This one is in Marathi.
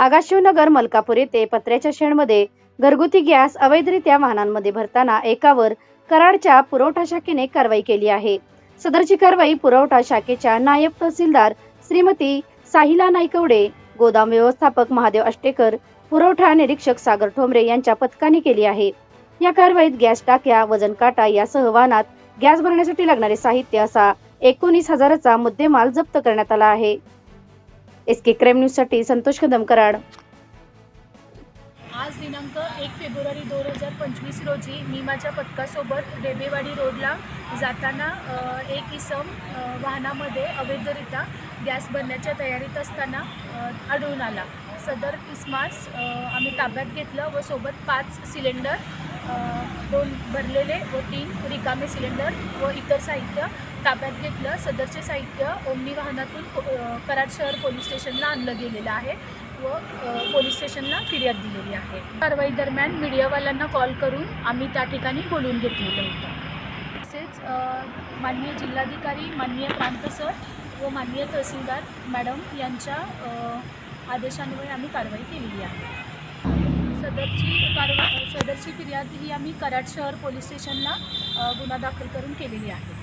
आगाशिवनगर मलकापूर येथे पत्र्याच्या शेडमध्ये घरगुती गॅस अवैधरित्या वाहनांमध्ये भरताना एकावर कराडच्या पुरवठा शाखेने कारवाई केली आहे. सदरची कारवाई पुरवठा शाखेच्या नायब तहसीलदार श्रीमती साहिला नाईकवडे गोदाम व्यवस्थापक महादेव अष्टेकर पुरवठा निरीक्षक सागर ठोंबरे यांच्या पथकाने केली आहे. या कारवाईत गॅस टाक्या वजन काटा यासह वाहनात गॅस भरण्यासाठी लागणारे साहित्य असा एकोणीस हजाराचा मुद्देमाल जप्त करण्यात आला आहे. एस के क्राईम न्यूजसाठी संतोष कदम कराड. आज दिनांक एक फेब्रुवारी दोन हजार पंचवीस रोजी मी माझ्या पथकासोबत डेबेवाडी रोडला जाताना एक इसम वाहनामध्ये अवैधरित्या गॅस भरण्याच्या तयारीत असताना आढळून आला. सदर इसमास आम्ही ताब्यात घेतलं व सोबत पाच सिलेंडर दोन भरलेले व तीन रिकामे सिलेंडर व इतर साहित्य ताब्यात घेतलं. सदरचे साहित्य ओमनी वाहनातून कराड शहर पोलीस स्टेशनला आणलं गेलेलं आहे व पोलीस स्टेशनला फिर्याद दिलेली आहे. कारवाई दरम्यान मीडियावाल्यांना कॉल करून आम्ही त्या ठिकाणी बोलून घेतलेलं होतं. तसेच माननीय जिल्हाधिकारी माननीय प्रांत सर व माननीय तहसीलदार मॅडम यांच्या आदेशांमुळे आदेशान्वये आम्ही कारवाई केलेली आहे. सदरची कारवा सदरची फिर्याद ही आम्ही कराड शहर पोलीस स्टेशनला गुन्हा दाखल करून केलेली आहे.